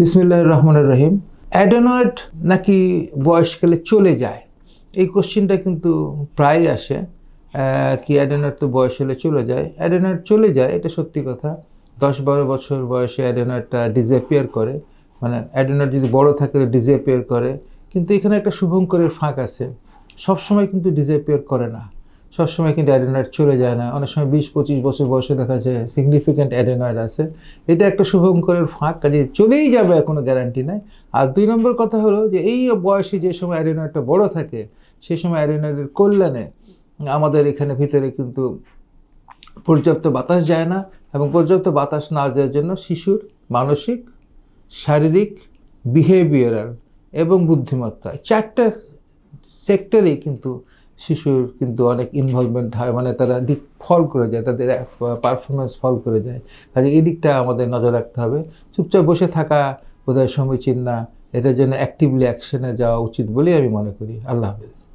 বিসমিল্লাহ রহমান রহিম। অ্যাডেনয়েড নাকি বয়সকালে চলে যায়? এই কোশ্চিনটা কিন্তু প্রায় আসে। কি অ্যাডেনয়েড তো বয়স হলে চলে যায়? অ্যাডেনয়েড চলে যায়, এটা সত্যি কথা। দশ বারো বছর বয়সে অ্যাডেনয়েডটা ডিসঅ্যাপিয়ার করে। মানে অ্যাডেনয়েড যদি বড় থাকে ডিসঅ্যাপিয়ার করে। কিন্তু এখানে একটা শুভঙ্করের ফাঁক আছে। সবসময় কিন্তু ডিসঅ্যাপিয়ার করে না। সবসময় কিন্তু অ্যাডেনয়েড চলে যায় না। অনেক সময় বিশ, পঁচিশ বছর বয়সে দেখা যায় সিগনিফিক্যান্ট অ্যাডেনয়েড আছে। এটা একটা শুভঙ্করের ফাঁক, কাজে চলেই যাবে কোনো গ্যারান্টি নাই। আর দুই নম্বর কথা হলো যে, এই বয়সে যে সময় অ্যাডেনয়েডটা বড় থাকে সেই সময় অ্যাডেনয়েডের কল্যাণে আমাদের এখানে ভিতরে কিন্তু পর্যাপ্ত বাতাস যায় না এবং পর্যাপ্ত বাতাস না যাওয়ার জন্য শিশুর মানসিক, শারীরিক বিহেভিয়ারাল এবং বুদ্ধিমত্তা চারটা সেক্টরেই কিন্তু শিশুর কিন্তু অনেক ইনভলভমেন্ট হয় মানে তারা দিক ফল করে যায়, তাদের পারফরমেন্স ফল করে যায়। কাজে এই দিকটা আমাদের নজর রাখতে হবে। চুপচাপ বসে থাকা বোধহয় সমীচীন না। এটার জন্য অ্যাক্টিভলি অ্যাকশনে যাওয়া উচিত বলেই আমি মনে করি। আল্লাহ হাফেজ।